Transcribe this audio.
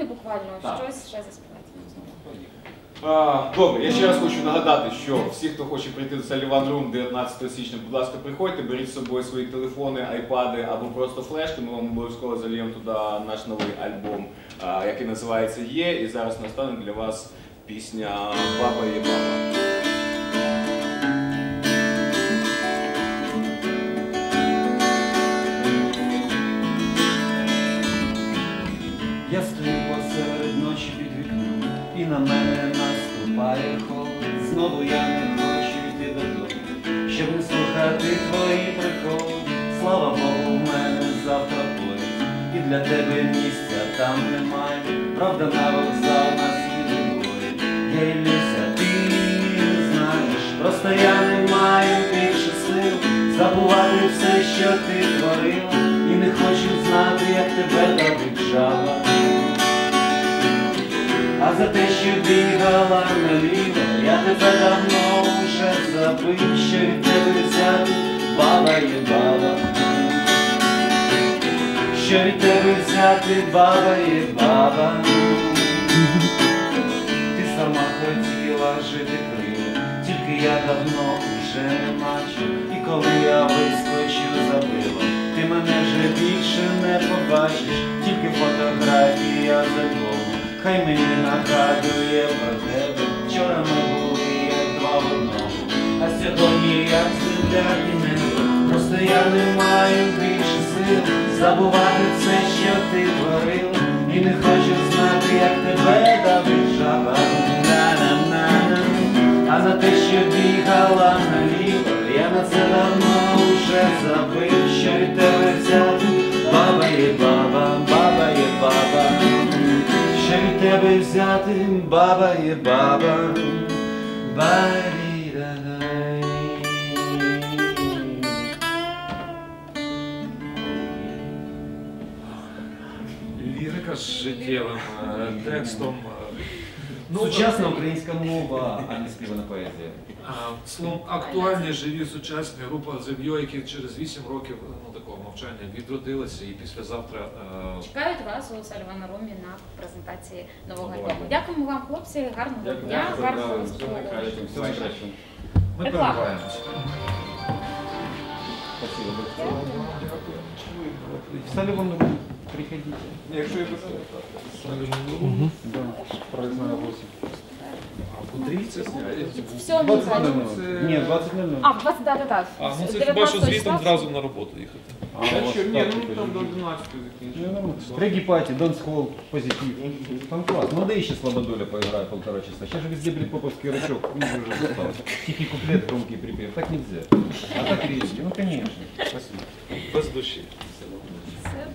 хвилини буквально Так. щось ще заспівати. А, Добре, я ще раз хочу нагадати, що всі, хто хоче прийти до Саліван Рум 19 січня, будь ласка, приходьте, беріть з собою свої телефони, айпади або просто флешки. Ми вам обов'язково зальємо туди наш новий альбом, а, який називається Є. І зараз настане для вас пісня Баба є баба. Посеред ночі під вікном, і на мене наступає холод. Знову я не хочу йти додому, щоб не слухати твої приколи. Слава Богу, в мене завтра поїзд, і для тебе місця там немає. Правда, на вокзал нас їде двоє. Я Ілюся, ти знаєш, просто я не маю більше сил забувати все, що ти творила, і не хочу знати, як тебе давить жаба. За що бігала наліво, я тебе давно вже забив, що від тебе взяти баба баба. Що від тебе взяти баба є баба. Ти сама хотіла жити криво, тільки я давно вже не бачу. І коли я вискочу за пиво, ти мене вже більше не побачиш, тільки фотографія з альбому. Хай мені нагадує про тебе. Вчора ми були як два в одному, а сьогодні як земля і небо. Просто я не маю більше сил забувати все, що ти творила, і не хочу знати, як тебе давить жаба. А за те, що бігала наліво, я на це давно вже забив, від тебе взяти баба є баба, Ба-ді-да-дай. Лірика з життєвим е, текстом. е, ну, Сучасна українська мова, а не співана поезія. Словом, актуальні, живі, сучасні група The які через 8 років ну, такого мовчання відродилися і післязавтра е, Чекають вас у Сальвана Ромі на презентації нового альбому. Дякуємо вам, хлопці, гарного Дякую. дня, Дякую. гарного найкращого. ми перебуваємося. Спасибо большое. В Салливан Рум приходите. Якщо я Проездная 8. А куди це зняли? В сьомій 20 залі. Нет, 20 00. А, в 20, да, да, да. А, ну З це хіба що 19 звітом числа. зразу на роботу їхати. А, у вас Ні, так ну типа там до лежит. 12 закінчимо. Треги пати, дэнс-холл, позитив. Там класс. Ну да еще Слободоля поиграет полтора часа. Сейчас же везде брит-поповский рычаг. Ну, уже достал. Тихий куплет, громкий припев. Так нельзя. А так резкий. Ну конечно. Спасибо. Без душі.